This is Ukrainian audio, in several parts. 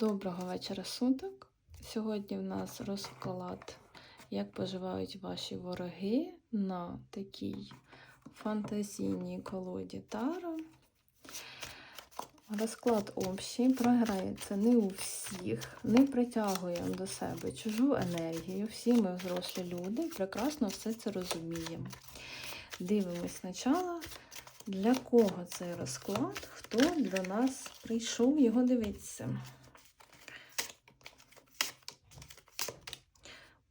Доброго вечора суток. Сьогодні в нас розклад, як поживають ваші вороги на такій фантазійній колоді Таро. Розклад общий, програється не у всіх, не притягуємо до себе чужу енергію. Всі ми взрослі люди, прекрасно все це розуміємо. Дивимось спочатку, для кого цей розклад, хто до нас прийшов його дивитися.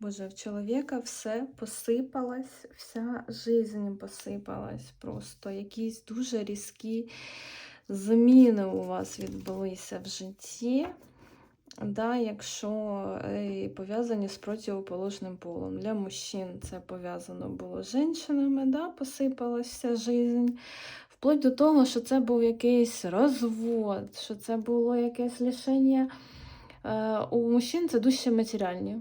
Боже, в чоловіка все посипалось, вся жизнь посипалась. Просто якісь дуже різкі зміни у вас відбулися в житті. Да, якщо е, пов'язані з противоположним полом. Для мужчин це пов'язано було з жінками, да, посипалась вся жизнь. Вплоть до того, що це був якийсь розвод, що це було якесь лишення. Е, у мужчин це дужче матеріальні.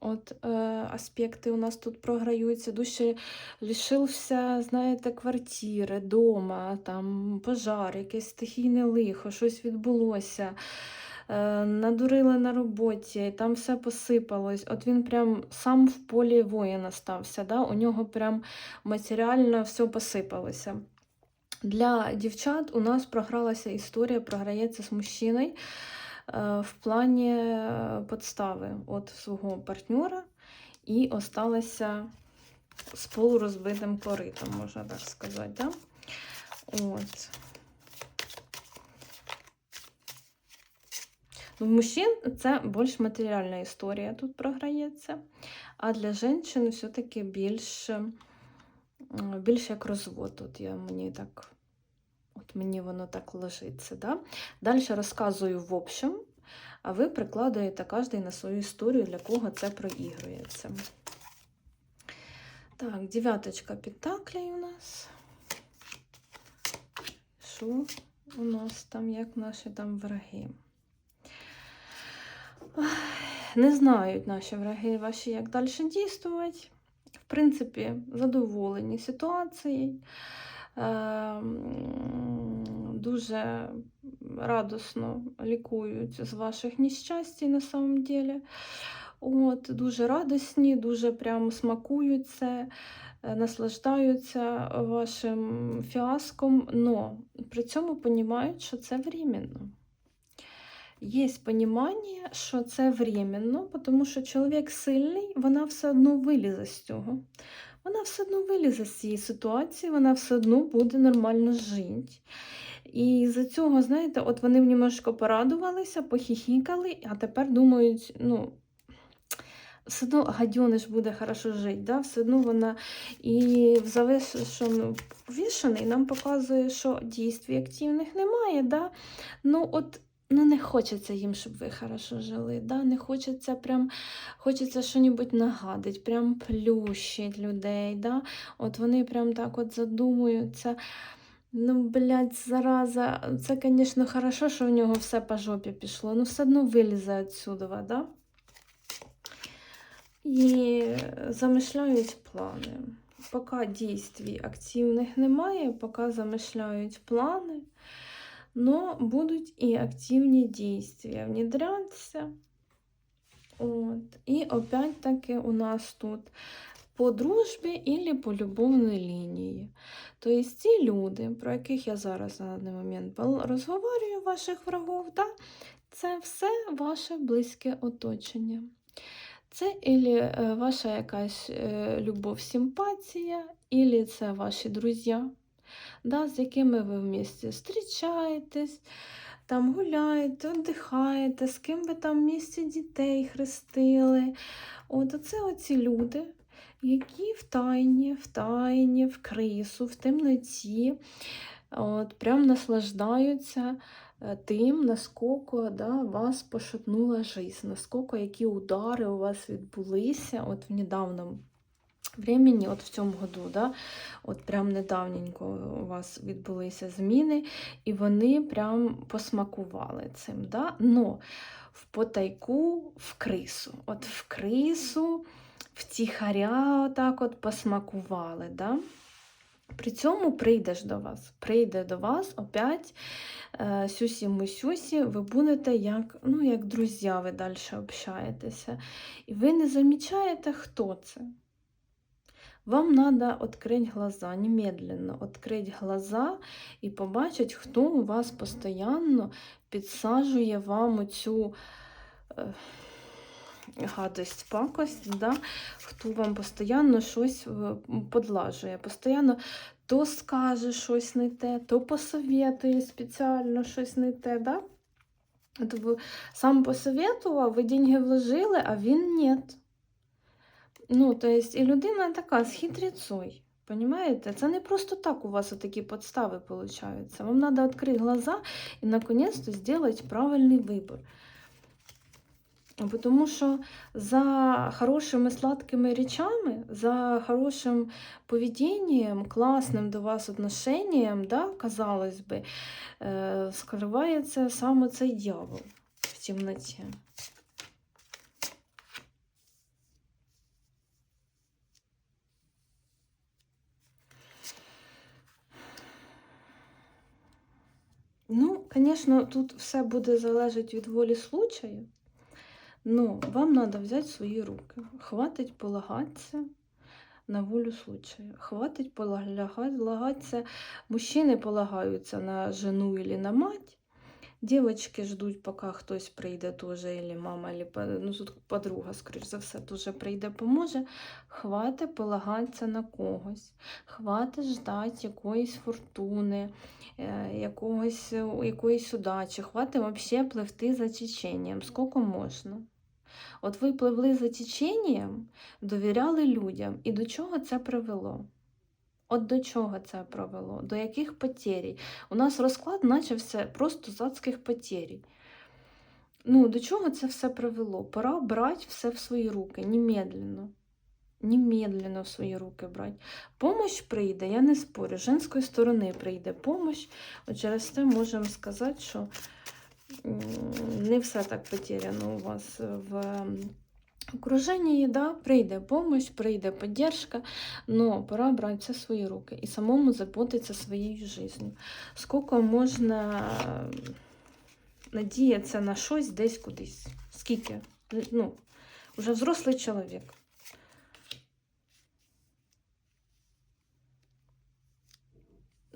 От е, аспекти у нас тут програються. Дужче лишився, знаєте, квартири, дома, там пожар, якесь стихійне лихо, щось відбулося. Е, надурили на роботі, там все посипалось. От він прям сам в полі воїна стався. Да? У нього прям матеріально все посипалося. Для дівчат у нас програлася історія, програється з мужчиною в плані е, подстави от свого партнера і осталася з полурозбитим коритом, можна так сказати. Да? От. В мужчин це більш матеріальна історія тут програється, а для жінчин все-таки більш, більш як розвод. Тут я мені так, мені воно так ложиться. Да? Далі розказую в общем, а ви прикладаєте кожен на свою історію, для кого це проігрується. Так, дев'яточка пентаклей у нас. Що у нас там, як наші там враги? Не знають наші враги ваші, як далі дійствувати. В принципі, задоволені ситуацією. Дуже радосно лікують з ваших нещастей на самом деле. От, Дуже радісні, дуже прям смакують це, е, наслаждаються вашим фіаском, но при цьому розуміють, що це временно є розуміння, що це временно, тому що чоловік сильний, вона все одно вилізе з цього. Вона все одно вилізе з цієї ситуації, вона все одно буде нормально жити. І за цього, знаєте, от вони немножко порадувалися, похіхікали, а тепер думають, ну, все одно гадьониш буде хорошо жити, да? все одно вона і в завишеному повішений нам показує, що дійстві активних немає. Да? Ну, от ну не хочеться їм, щоб ви хорошо жили. Да? Не хочеться прям, хочеться щось нагадати, прям плющить людей. Да? От вони прям так от задумуються. Ну, блядь, зараза, це, звісно, хорошо, що в нього все по жопі пішло, ну все одно вилізе відсюди, да? І замишляють плани. Поки дійствій активних немає, поки замишляють плани, но будуть і активні дійства внедрятися. От. І опять-таки у нас тут по дружбі і по любовній лінії. Тобто ці люди, про яких я зараз на даний момент розговорюю, ваших врагов, да, це все ваше близьке оточення. Це ілі ваша якась любов, симпатія, ілі це ваші друзі, да, з якими ви в місті зустрічаєтесь, там гуляєте, віддихаєте, з ким ви там в місті дітей хрестили. От Оце оці люди, які в тайні, в тайні, в крису, в темноті, от, прям наслаждаються е, тим, наскільки да, вас пошатнула життя, наскільки які удари у вас відбулися от в недавному времени, от в цьому году, да, от прям недавненько у вас відбулися зміни, і вони прям посмакували цим. Да? Но в потайку в крису. От в крису, втіхаря отак от посмакували. Да? При цьому прийдеш до вас, прийде до вас опять е, сюсі-мусюсі, ви будете як, ну, як друзі, ви далі общаєтеся. І ви не замічаєте, хто це. Вам треба відкрити глаза, немедленно відкрити глаза і побачити, хто у вас постійно підсаджує вам оцю е, гадость, пакость, да? хто вам постійно щось е, подлажує, постійно то скаже щось не те, то посоветує спеціально щось не те. Да? От сам посоветував, ви деньги вложили, а він нет. Ну, то есть, і людина така з хитрецою. Понимаете? Це не просто так у вас такі подстави получаються. Вам треба відкрити глаза і наконец-то зробити правильний вибір. Тому що за хорошими сладкими речами, за хорошим поведінням, класним до вас отношенням, да, казалось би, е, скривається саме цей дьявол в темноті. Ну, звісно, тут все буде залежати від волі случаю. Ну, вам треба взяти свої руки. Хватить полагатися на волю случаю. Хватить полагатися. Мужчини полагаються на жену или на мать. Девочки ждуть, поки хтось прийде теж, або мама, або ну, тут подруга, скоріш за все, теж прийде, поможе. Хватить полагатися на когось. Хватить ждати якоїсь фортуни, е, якогось, якоїсь удачі. Хватить взагалі пливти за теченням. Скільки можна? От ви пливли за теченням, довіряли людям. І до чого це привело? От до чого це привело? До яких потерій? У нас розклад почався просто з адських потерій. Ну, до чого це все привело? Пора брати все в свої руки, немедленно. Немедленно в свої руки брати. Помощь прийде, я не спорю, з женської сторони прийде помощь. От через це можемо сказати, що не все так потеряно у вас в окружении, да, прийде помощь, прийде поддержка, но пора брати все свої руки і самому заботитися своєю життю. Скільки можна надіятися на щось десь кудись? Скільки? Ну, вже взрослий чоловік.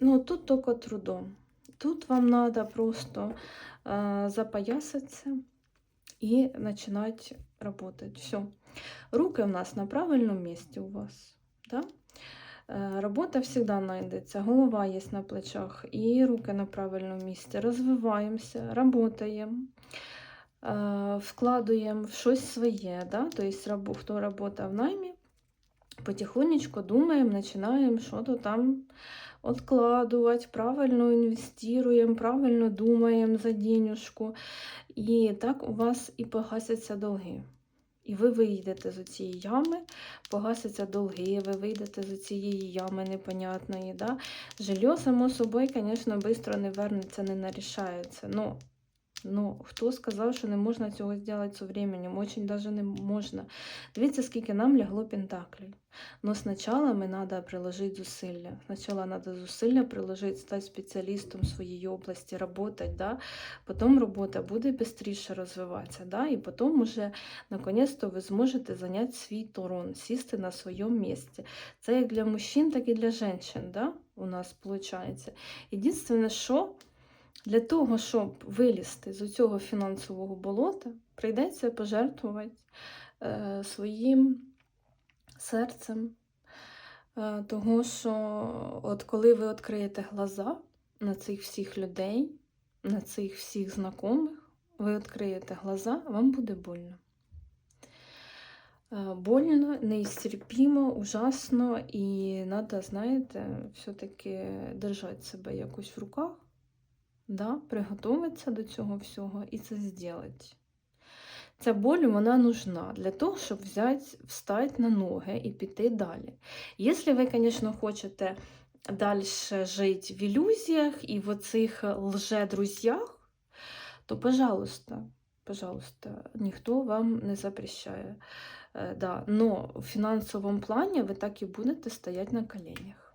Ну, тут тільки трудом. Тут вам надо просто э, запоясаться и начинать работать. Все. Руки у нас на правильном месте у вас. Да? Э, Робота всегда найдется, голова есть на плечах и руки на правильном місці. Розвиваємося, работаємо, э, вкладуємо в щось своє. Да? Тобто, хто працює в наймі, потихонечку думаємо, починаємо що-то там откладувати, правильно інвестуємо, правильно думаємо за денежку. І так у вас і погасяться долги. І ви вийдете з цієї ями, погасяться долги, ви вийдете з цієї ями непонятної. Да? Жилье, само собою, звісно, швидко не вернеться, не нарішається. Но Ну, хто сказав, що не можна цього зробити з временем? Очень даже не можна. Дивіться, скільки нам лягло пентаклів. Но спочатку ми треба приложити зусилля. Спочатку треба зусилля приложити, стати спеціалістом в своїй області, працювати, да? потім робота буде швидше розвиватися. Да? І потім уже, наконець-то, ви зможете зайняти свій трон, сісти на своєму місці. Це як для мужчин, так і для жінок, да? у нас виходить. Єдине, що для того, щоб вилізти з цього фінансового болота, прийдеться пожертвувати е, своїм серцем. Е, того, що от коли ви відкриєте глаза на цих всіх людей, на цих всіх знайомих, ви відкриєте глаза, вам буде больно. Е, больно, неістерпімо, ужасно, і треба, знаєте, все-таки держати себе якось в руках да, приготуватися до цього всього і це зробити. Ця боль вона нужна для того, щоб взяти, встати на ноги і піти далі. Якщо ви, звісно, хочете далі жити в ілюзіях і в оцих лже-друзях, то, пожалуйста, пожалуйста, ніхто вам не запрещає. Да. Но в фінансовому плані ви так і будете стояти на коленях.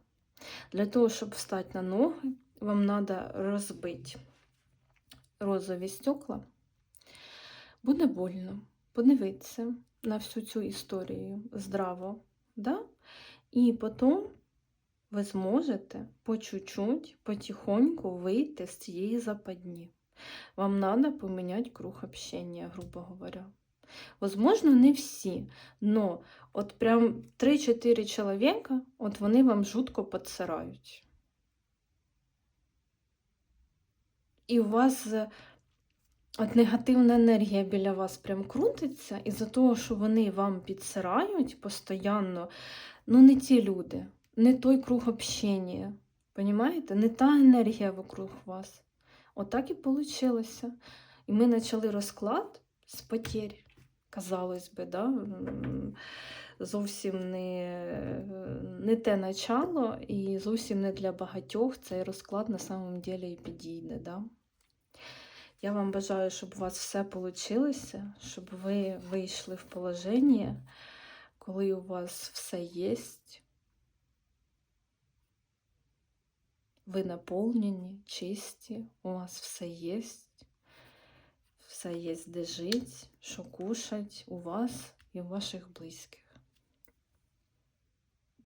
Для того, щоб встати на ноги, вам треба розбити розові стекла. Буде больно подивитися на всю цю історію здраво. Да? І потім ви зможете по чуть-чуть, потихоньку вийти з цієї западні. Вам треба поміняти круг общення, грубо говоря. Возможно, не всі, но от прям 3-4 чоловіка, от вони вам жутко підсирають. І у вас е, от негативна енергія біля вас прям крутиться, із-за того, що вони вам підсирають постійно, ну не ті люди, не той круг общення. Понімаєте? Не та енергія вокруг вас. Отак і вийшло. І ми почали розклад з потерь, казалось би, да? зовсім не, не те начало і зовсім не для багатьох цей розклад на самом деле і підійде. Да? Я вам бажаю, щоб у вас все вийшло, щоб ви вийшли в положення, коли у вас все є. Ви наповнені, чисті, у вас все є, все є де жити, що кушать у вас і у ваших близьких.